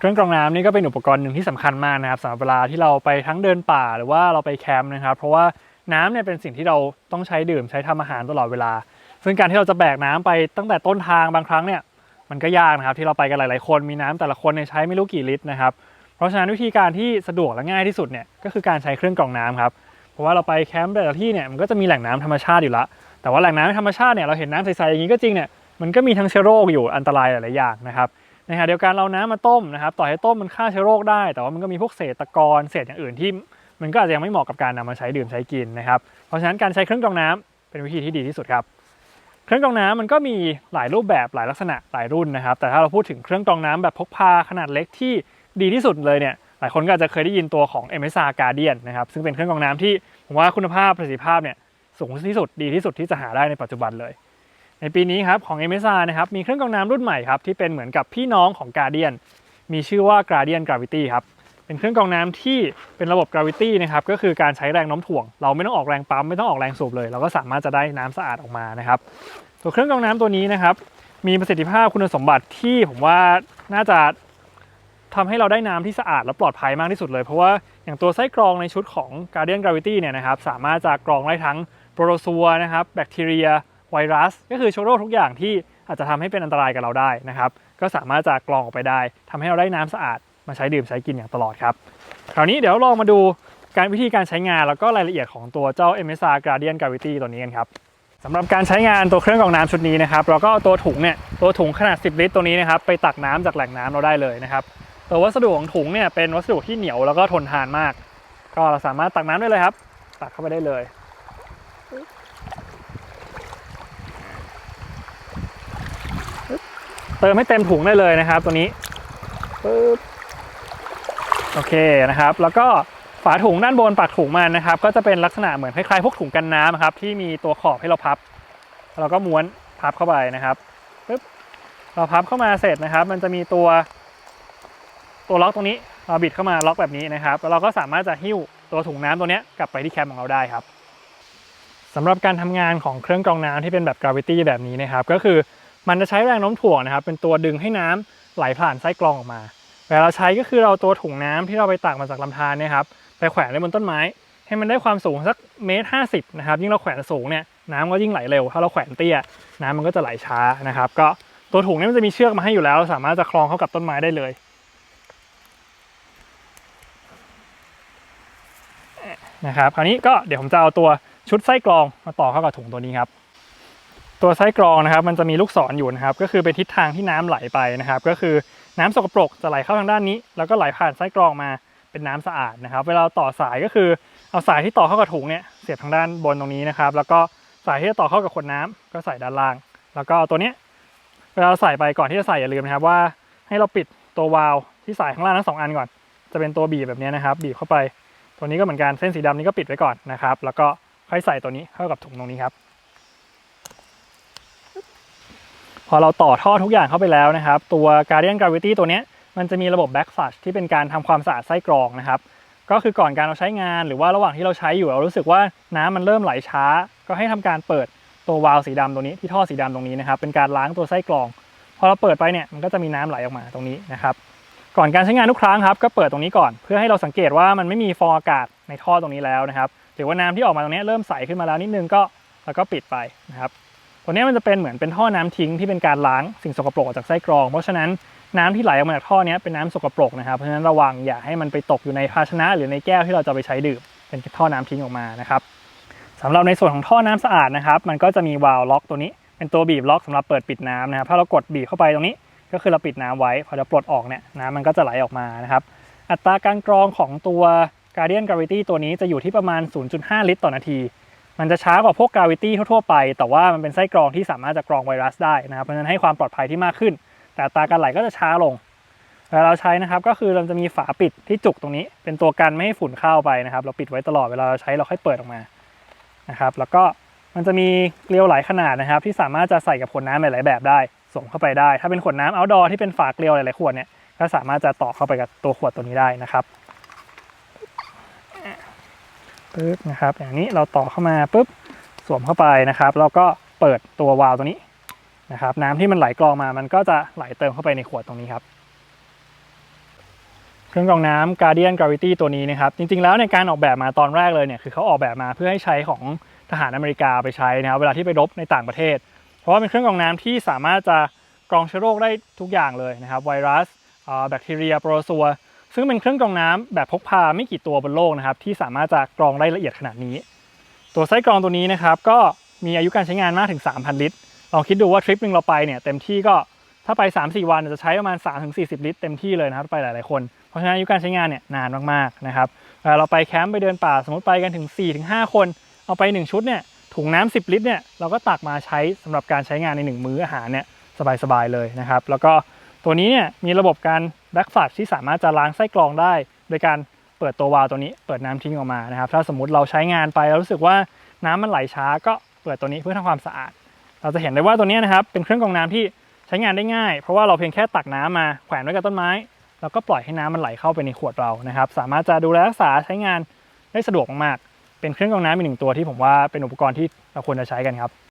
เครื่องกรองน้ำนี่ก็เป็นอุปกรณ์หนึ่งที่สำคัญมากนะครับสำหรับเวลาที่เราไปทั้งเดินป่าหรือว่าเราไปแคมป์นะครับ เพราะว่าน้ำเนี่ยเป็นสิ่งที่เราต้องใช้ดื่มใช้ทำอาหารตลอดเวลา ซึ่งการที่เราจะแบกน้ำไปตั้งแต่ต้นทางบางครั้งเนี่ยมันก็ยากนะครับที่เราไปกันหลายๆ คนมีน้ำแต่ละคนเนี่ยใช้ไม่รู้กี่ลิตรนะครับเพราะฉะนั้นวิธีการที่สะดวกและง่ายที่สุดเนี่ยก็คือการใช้เครื่องกรองน้ำครับเพราะว่าเราไปแคมป์แต่ละที่เนี่ยมันก็จะมีแหล่งน้ำธรรมชาติอยู่แล้วแต่ว่าแหล่งน้ำธรรมชาติเนี่ยเราเห็นน้ำใสๆอย่างนี้ก็จริงเนี่ยมันก็มีทั้งเชื้อโรคอยู่อันตรายหลายๆอย่างนะครับ นขณะเดียวกันเราน้ำมาต้มนะครับต่อให้ต้มมันฆ่าเชื้อโรคได้ แต่ว่ามันก็มีพวกเศษตะกอนเศษอย่างอื่นที่มันก็อาจจะยังไม่เหมาะกับการนำมาใช้ดื่มใช้กินนะครับเพราะฉะนั้นการใช้เครื่องกรองน้ำเป็นวิธีที่ดีที่สุดครับเครื่องกรองน้ำมันก็มีหลายรูปแบบหลายลักษณะหลายรุ่นนะครับ แต่ถ้าเราพูดถึงเครื่องกรองน้ำแบบพกพาขนาดเล็กที่ดีที่สุดเลยเนี่ยหลายคนก็อาจจะเคยได้ยินตัวของ MSR Guardian นะครับซึ่งเป็นเครื่องกรองน้ำที่ผมว่าคุณภาพประสิทธิภาพเนี่ยสูงที่สุดดีที่สุดที่จะหาได้ในปัจจุบันเลย ในปีนี้ครับของ MSR นะครับมีเครื่องกรองน้ำรุ่นใหม่ครับที่เป็นเหมือนกับพี่น้องของ Guardian มีชื่อว่า Guardian Gravity ครับเป็นเครื่องกรองน้ำที่เป็นระบบ gravity นะครับก็คือการใช้แรงน้มถ่วง เราไม่ต้องออกแรงปั๊มไม่ต้องออกแรงสูบเลย เราก็สามารถจะได้น้ำสะอาดออกมานะครับตัวเครื่องกรองน้ำตัวนี้นะครับมีประสิทธิภาพคุณสมบัติที่ผมว่าน่าจะทำให้เราได้น้ำที่สะอาดและปลอดภัยมากที่สุดเลย เพราะว่าอย่างตัวไส้กรองในชุดของ Guardian Gravity เนี่ยนะครับสามารถจะกรองได้ทั้งโปรโตซัวนะครับแบคทีเรีย ไวรัส ก็คือเชื้อโรคทุกอย่างที่อาจจะทำให้เป็นอันตรายกับเราได้นะครับ ก็สามารถจะกรองออกไปได้ทำให้เราได้น้ำสะอาดมาใช้ดื่มใช้กินอย่างตลอดครับ คราวนี้เดี๋ยวลองมาดูการวิธีการใช้งานแล้วก็รายละเอียดของตัวเจ้า MSR Guardian Gravity ตัวนี้กันครับสำหรับการใช้งานตัวเครื่องกรองน้ำชุดนี้นะครับเราก็เอาตัวถุงเนี่ยตัวถุงขนาด 10 ลิตรตัวนี้นะครับไปตักน้ำจากแหล่งน้ำเราได้เลยนะครับตัววัสดุของถุงเนี่ยเป็นวัสดุที่เหนียวแล้วก็ทนทานมาก ก็เราสามารถตักน้ำได้เลยครับ ตักเข้าไปได้เลย เติมให้เต็มถุงได้เลยนะครับ ตัวนี้ปึ๊บโอเคนะครับ แล้วก็ฝาถุงด้านบนปากถุงมันนะครับ ก็จะเป็นลักษณะเหมือนคล้ายๆพวกถุงกันน้ำครับ ที่มีตัวขอบให้เราพับ เราก็ม้วนพับเข้าไปนะครับปึ๊บเราพับเข้ามาเสร็จนะครับ มันจะมีตัว ตัวล็อกตรงนี้เราบิดเข้ามาล็อกแบบนี้นะครับแล้วเราก็สามารถจะหิ้วตัวถุงน้ำตัวนี้กลับไปที่แคมป์ของเราได้ครับสำหรับการทำงานของเครื่องกรองน้ำที่เป็นแบบ gravity แบบนี้นะครับ ก็คือ มันจะใช้แรงโน้มถ่วงนะครับ เป็นตัวดึงให้น้ำไหลผ่านไส้กรองออกมาเวลาเราใช้ก็คือเราตัวถุงน้ำที่เราไปตักมาจากลำธารเนี่ยครับไปแขวนไว้บนต้นไม้ ให้มันได้ความสูงสักเมตรห้าสิบนะครับ ยิ่งเราแขวนสูงเนี่ยน้ำก็ยิ่งไหลเร็ว ถ้าเราแขวนเตี้ยน้ำมันก็จะไหลช้านะครับ ก็ตัวถุงนี่มันจะมีเชือกมาให้อยู่แล้ว สามารถจะคล้องเข้ากับต้นไม้ได้เลยนะครับ คราวนี้ก็เดี๋ยวผมจะเอาตัวชุดไส้กรองมาต่อเข้ากับถุงตัวนี้ครับ ตัวไส้กรองนะครับ มันจะมีลูกศรอยู่นะครับ ก็คือเป็นทิศทางที่น้ำไหลไปนะครับ ก็คือน้ำสกปรกจะไหลเข้าทางด้านนี้ แล้วก็ไหลผ่านไส้กรองมาเป็นน้ำสะอาดนะครับ เวลาต่อสายก็คือเอาสายที่ต่อเข้ากับถุงเนี่ยเสียบทางด้านบนตรงนี้นะครับ แล้วก็สายที่จะต่อเข้ากับขวดน้ำก็ใส่ด้านล่าง แล้วก็ตัวเนี้ยเวลาใส่ไปก่อนที่จะใส่อย่าลืมนะครับว่า ให้เราปิดตัววาล์วที่สายข้างล่างทั้งสองอันก่อน จะเป็นตัวบีบแบบนี้นะครับ บีบเข้าไป ตัวนี้ก็เหมือนกันเส้นสีดำนี้ก็ปิดไว้ก่อนนะครับ แล้วก็ค่อยใส่ตัวนี้เข้ากับถุงตรงนี้ครับ พอเราต่อท่อทุกอย่างเข้าไปแล้วนะครับ ตัว Guardian Gravity ตัวนี้มันจะมีระบบ back flush ที่เป็นการทำความสะอาดไส้กรองนะครับ ก็คือก่อนการเราใช้งานหรือว่าระหว่างที่เราใช้อยู่เรารู้สึกว่าน้ำมันเริ่มไหลช้า ก็ให้ทำการเปิดตัววาล์วสีดำตรงนี้ที่ท่อสีดำตรงนี้นะครับ เป็นการล้างตัวไส้กรอง พอเราเปิดไปเนี่ยมันก็จะมีน้ำไหลออกมาตรงนี้นะครับ ก่อนการใช้งานทุกครั้งครับก็เปิดตรงนี้ก่อนเพื่อให้เราสังเกตว่ามันไม่มีฟองอากาศในท่อตรงนี้แล้วนะครับหรือว่าน้ำที่ออกมาตรงนี้เริ่มใสขึ้นมาแล้วนิดนึงก็แล้วก็ปิดไปนะครับ ตัวนี้มันจะเป็นเหมือนเป็นท่อน้ำทิ้งที่เป็นการล้างสิ่งสกปรกออกจากไส้กรอง เพราะฉะนั้นน้ำที่ไหลออกมาจากท่อนี้เป็นน้ำสกปรกนะครับ เพราะฉะนั้นระวังอย่าให้มันไปตกอยู่ในภาชนะ หรือในแก้วที่เราจะไปใช้ดื่ม เป็นท่อน้ำทิ้งออกมานะครับสำหรับในส่วนของท่อน้ำสะอาดนะครับ มันก็จะมีวาล์วล็อกตัวนี้ เป็นตัวบีบล็อกสำหรับเปิดปิดน้ำนะครับ ถ้าเรากดบีบเข้าไปตรงนี้ ก็คือเราปิดน้ำไว้ พอเราปลดออกเนี่ยน้ำมันก็จะไหลออกมานะครับ อัตราการกรองของตัว Guardian Gravity ตัวนี้จะอยู่ที่ประมาณ 0.5 ลิตรต่อนาที มันจะช้ากว่าพวก Gravity ทั่วๆไป แต่ว่ามันเป็นไส้กรองที่สามารถจะกรองไวรัสได้นะครับ เพราะฉะนั้นให้ความปลอดภัยที่มากขึ้น แต่ตาการไหลก็จะช้าลงเวลาเราใช้นะครับก็คือเราจะมีฝาปิดที่จุกตรงนี้ เป็นตัวกันไม่ให้ฝุ่นเข้าไปนะครับ เราปิดไว้ตลอดเวลาเราใช้เราค่อยเปิดออกมานะครับ แล้วก็มันจะมีเกลียวหลายขนาดนะครับ ที่สามารถจะใส่กับขวดน้ำหลาย ๆ แบบได้ส่งเข้าไปได้ ถ้าเป็นขวดน้ำ outdoor ที่เป็นฝาเกลียวหลาย ๆ ขวดเนี่ยก็สามารถจะต่อเข้าไปกับตัวขวดตัวนี้ได้นะครับ ปึ๊บนะครับอย่างนี้เราต่อเข้ามาปุ๊บสวมเข้าไปนะครับแล้วก็เปิดตัววาล์วตัวนี้นะครับ น้ำที่มันไหลกรองมามันก็จะไหลเติมเข้าไปในขวดตรงนี้ครับเครื่องกรองน้ำ Guardian Gravity ตัวนี้นะครับ จริงๆ แล้วในการออกแบบมาตอนแรกเลยเนี่ยคือเขาออกแบบมาเพื่อให้ใช้ของทหารอเมริกาไปใช้นะครับเวลาที่ไปรบในต่างประเทศ เพราะว่าเป็นเครื่องกรองน้ำที่สามารถจะกรองเชื้อโรคได้ทุกอย่างเลยนะครับไวรัสแบคทีเรียโปรโซว ซึ่งเป็นเครื่องกรองน้ำแบบพกพาไม่กี่ตัวบนโลกนะครับที่สามารถจะกรองได้ละเอียดขนาดนี้ ตัวไส้กรองตัวนี้นะครับก็มีอายุการใช้งานมากถึง 3,000 ลิตรลองคิดดูว่าทริปหนึ่งเราไปเนี่ยเต็มที่ก็ถ้าไป 3-4 วันจะใช้ประมาณ 3-40 ลิตรเต็มที่เลยนะครับไปหลายๆคน เพราะฉะนั้นอายุการใช้งานเนี่ยนานมากๆนะครับเวลาเราไปแคมป์ไปเดินป่าสมมติไปกันถึง 4-5 คน เอาไป 1 ชุดเนี่ยถุงน้ำ10 ลิตรเนี่ยเราก็ตักมาใช้สำหรับการใช้งานใน 1 มื้ออาหารเนี่ยสบายๆเลยนะครับแล้วก็ ตัวนี้เนี่ยมีระบบการแบ็กฟลัชที่สามารถจะล้างไส้กรองได้ โดยการเปิดตัววาล์วตัวนี้เปิดน้ำทิ้งออกมานะครับ ถ้าสมมติเราใช้งานไปแล้วรู้สึกว่าน้ำมันไหลช้าก็เปิดตัวนี้เพื่อทำความสะอาด เราจะเห็นได้ว่าตัวนี้นะครับเป็นเครื่องกรองน้ำที่ใช้งานได้ง่าย เพราะว่าเราเพียงแค่ตักน้ำมาแขวนไว้กับต้นไม้ แล้วก็ปล่อยให้น้ำมันไหลเข้าไปในขวดเรานะครับ สามารถจะดูแลรักษาใช้งานได้สะดวกมากๆเป็นเครื่องกรองน้ำอีกหนึ่งตัวที่ผมว่าเป็นอุปกรณ์ที่เราควรจะใช้กันครับ